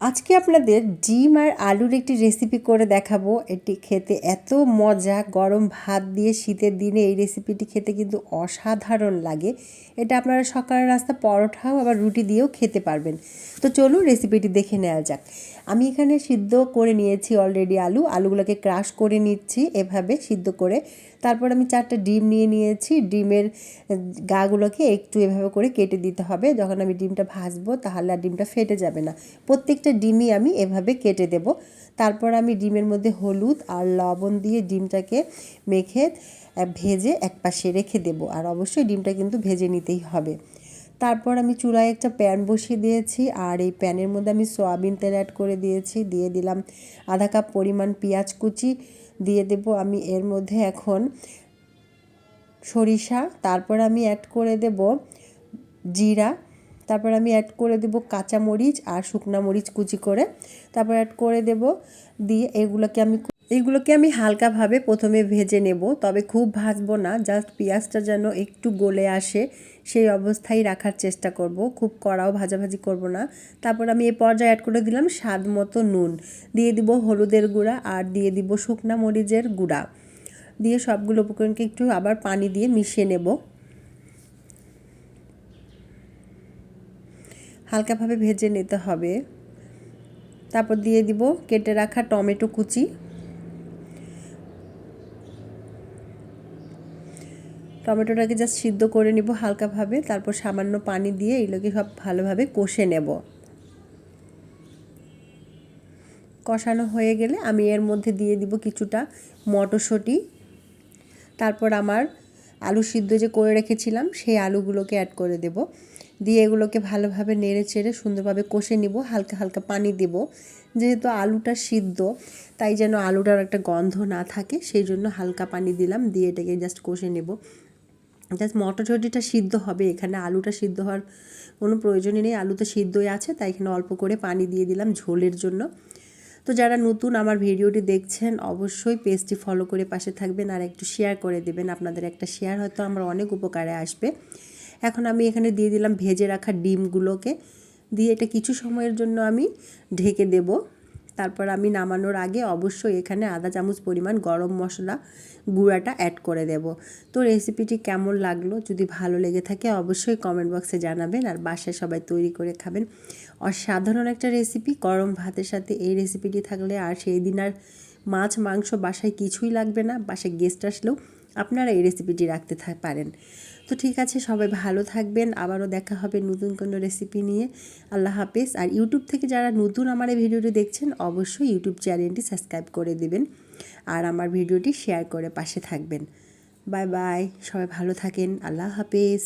আজকে আপনাদের ডিম আর আলুর একটি রেসিপি করে দেখাবো। এটি খেতে এত মজা, গরম ভাত দিয়ে শীতের দিনে এই রেসিপিটি খেতে কিন্তু অসাধারণ লাগে। এটা আপনারা সকালের রাস্তা পরোটাও, আবার রুটি দিয়েও খেতে পারবেন। তো চলুন রেসিপিটি দেখে নেওয়া যাক। আমি এখানে সিদ্ধ করে নিয়েছি অলরেডি আলু। আলুগুলোকে ক্রাশ করে নিচ্ছি এভাবে সিদ্ধ করে। তারপর আমি চারটা ডিম নিয়ে নিয়েছি। ডিমের গাগুলোকে একটু এভাবে করে কেটে দিতে হবে। যখন আমি ডিমটা ভাজবো, তাহলে আর ডিমটা ফেটে যাবে না। প্রত্যেকটা ডিমই আমি এভাবে কেটে দেব। তারপর আমি ডিমের মধ্যে হলুদ আর লবণ দিয়ে ডিমটাকে মেখে ভেজে এক পাশে রেখে দেব। আর অবশ্যই ডিমটা কিন্তু ভেজে নিতেই হবে। তারপর আমি চুলায় একটা প্যান বসিয়ে দিয়েছি। আর এই প্যানের মধ্যে আমি সয়াবিন তেল অ্যাড করে দিয়েছি। দিয়ে দিলাম আধা কাপ পরিমাণ পেঁয়াজ কুচি। দিয়ে দেব আমি এর মধ্যে এখন সরিষা। তারপর আমি অ্যাড করে দেব জিরা। তারপর আমি অ্যাড করে দেব কাঁচা মরিচ আর শুকনা মরিচ কুচি করে। তারপর অ্যাড করে দেব দিয়ে এগুলোকে আমি এগুলোকে আমি হালকাভাবে প্রথমে ভেজে নেব, তবে খুব ভাজবো না জাস্ট পেঁয়াজটা যেন একটু গলে আসে সেই অবস্থায় রাখার চেষ্টা করব, খুব কড়াও ভাজাভাজি করব না। তারপর আমি এই পর্যায়ে অ্যাড করে দিলাম স্বাদ মতো নুন, দিয়ে দিব হলুদের গুঁড়া আর দিয়ে দিব শুকনা মরিচের গুঁড়া। দিয়ে সবগুলো উপকরণকে একটু আবার পানি দিয়ে মিশিয়ে নেব। হালকাভাবে ভেজে নিতে হবে। তারপর দিয়ে দিব কেটে রাখা টমেটো কুচি। টমেটোটাকে জাস্ট সিদ্ধ করে নিব হালকাভাবে, তারপর সামান্য পানি দিয়ে এগুলোকে সব ভালোভাবে কষে নেব। কষানো হয়ে গেলে আমি এর মধ্যে দিয়ে দিব কিছুটা মটরশুঁটি। তারপর আমার আলু সিদ্ধ যে করে রেখেছিলাম, সেই আলুগুলোকে অ্যাড করে দেব। দিয়ে এগুলোকে ভালোভাবে নেড়ে চেড়ে সুন্দরভাবে কষে নিব, হালকা হালকা পানি দেব। যেহেতু আলুটা সিদ্ধ, তাই যেন আলুটার একটা গন্ধ না থাকে, সেই জন্য হালকা পানি দিলাম, দিয়ে এটাকে জাস্ট কষে নেব। জাস্ট মটরশুঁটিটা সিদ্ধ হবে, এখানে আলুটা সিদ্ধ হওয়ার কোনো প্রয়োজনই নেই, আলু তো সিদ্ধই আছে, তাই এখানে অল্প করে পানি দিয়ে দিলাম ঝোলের জন্য। তো যারা নতুন আমার ভিডিওটি দেখছেন, অবশ্যই পেজটি ফলো করে পাশে থাকবেন আর একটু শেয়ার করে দেবেন। আপনাদের একটা শেয়ার হয়তো আমার অনেক উপকারে আসবে। এখন আমি এখানে দিয়ে দিলাম ভেজে রাখা ডিমগুলোকে। দিয়ে এটা কিছু সময়ের জন্য আমি ঢেকে দেব। তারপর আমি নামানোর আগে অবশ্যই এখানে আধা চামচ পরিমাণ গরম মশলা গুঁড়াটা অ্যাড করে দেব। তো রেসিপিটি কেমন লাগল? যদি ভালো লেগে থাকে অবশ্যই কমেন্ট বক্সে জানাবেন আর বাসায় সবাই তৈরি করে খাবেন। অসাধারণ একটা রেসিপি গরম ভাতের সাথে এই রেসিপিটি থাকলে আর সেই দিন আর মাছ, মাংস বাসায় কিছুই লাগবে না। বাসায় গেস্ট আসলেও আপনারা এই রেসিপিটি রাখতে পারেন। তো ঠিক আছে, সবাই ভালো থাকবেন। আবারও দেখা হবে নতুন কোনো রেসিপি নিয়ে। আল্লাহ হাফেজ। আর ইউটিউব থেকে যারা নতুন আমার এই ভিডিওটি দেখছেন, অবশ্যই ইউটিউব চ্যানেলটি সাবস্ক্রাইব করে দেবেন। আর আমার ভিডিওটি শেয়ার করে পাশে থাকবেন। বাই বাই সবাই ভালো থাকেন। আল্লাহ হাফেজ।